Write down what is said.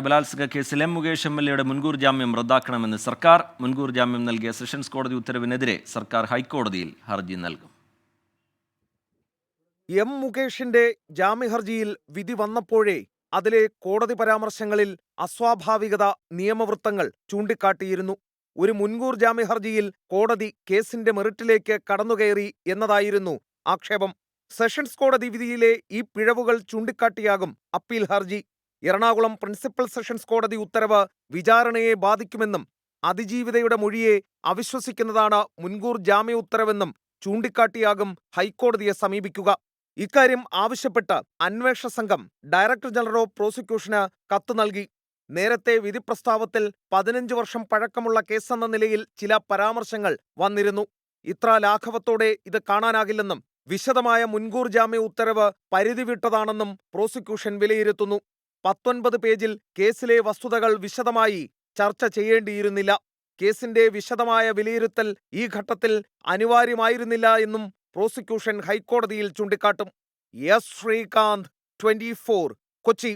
ബലാത്സംഗ കേസിൽ M Mukesh M L എയുടെ മുൻകൂർ ജാമ്യം റദ്ദാക്കണമെന്ന് സർക്കാർ മുൻകൂർ ജാമ്യം നൽകിയ സെഷൻസ് കോടതി ഉത്തരവിനെതിരെ സർക്കാർ ഹൈക്കോടതിയിൽ ഹർജി നൽകും. എം മുകേഷിന്റെ ജാമ്യഹർജിയിൽ വിധി വന്നപ്പോഴേ അതിലെ കോടതി പരാമർശങ്ങളിൽ അസ്വാഭാവികത നിയമവൃത്തങ്ങൾ ചൂണ്ടിക്കാട്ടിയിരുന്നു. ഒരു മുൻകൂർ ജാമ്യഹർജിയിൽ കോടതി കേസിന്റെ മെറിറ്റിലേക്ക് കടന്നുകയറി എന്നതായിരുന്നു ആക്ഷേപം. സെഷൻസ് കോടതി വിധിയിലെ ഈ പിഴവുകൾ ചൂണ്ടിക്കാട്ടിയാകും അപ്പീൽ ഹർജി. എറണാകുളം പ്രിൻസിപ്പൽ സെഷൻസ് കോടതി ഉത്തരവ് വിചാരണയെ ബാധിക്കുമെന്നും അതിജീവിതയുടെ മൊഴിയെ അവിശ്വസിക്കുന്നതാണ് മുൻകൂർ ജാമ്യ ഉത്തരവെന്നും ചൂണ്ടിക്കാട്ടിയാകും ഹൈക്കോടതിയെ സമീപിക്കുക. ഇക്കാര്യം ആവശ്യപ്പെട്ട് അന്വേഷണ സംഘം ഡയറക്ടർ ജനറൽ ഓഫ് പ്രോസിക്യൂഷന് കത്ത് നൽകി. നേരത്തെ വിധി പ്രസ്താവത്തിൽ പതിനഞ്ച് വർഷം പഴക്കമുള്ള കേസെന്ന നിലയിൽ ചില പരാമർശങ്ങൾ വന്നിരുന്നു. ഇത്ര ലാഘവത്തോടെ ഇത് കാണാനാകില്ലെന്നും വിശദമായ മുൻകൂർ ജാമ്യ ഉത്തരവ് പരിധി വിട്ടതാണെന്നും പ്രോസിക്യൂഷൻ വിലയിരുത്തുന്നു. പത്തൊൻപത് പേജിൽ കേസിലെ വസ്തുതകൾ വിശദമായി ചർച്ച ചെയ്യേണ്ടിയിരുന്നില്ല. കേസിന്റെ വിശദമായ വിലയിരുത്തൽ ഈ ഘട്ടത്തിൽ അനിവാര്യമായിരുന്നില്ല എന്നും പ്രോസിക്യൂഷൻ ഹൈക്കോടതിയിൽ ചൂണ്ടിക്കാട്ടും. S Sreekanth twenty Kochi.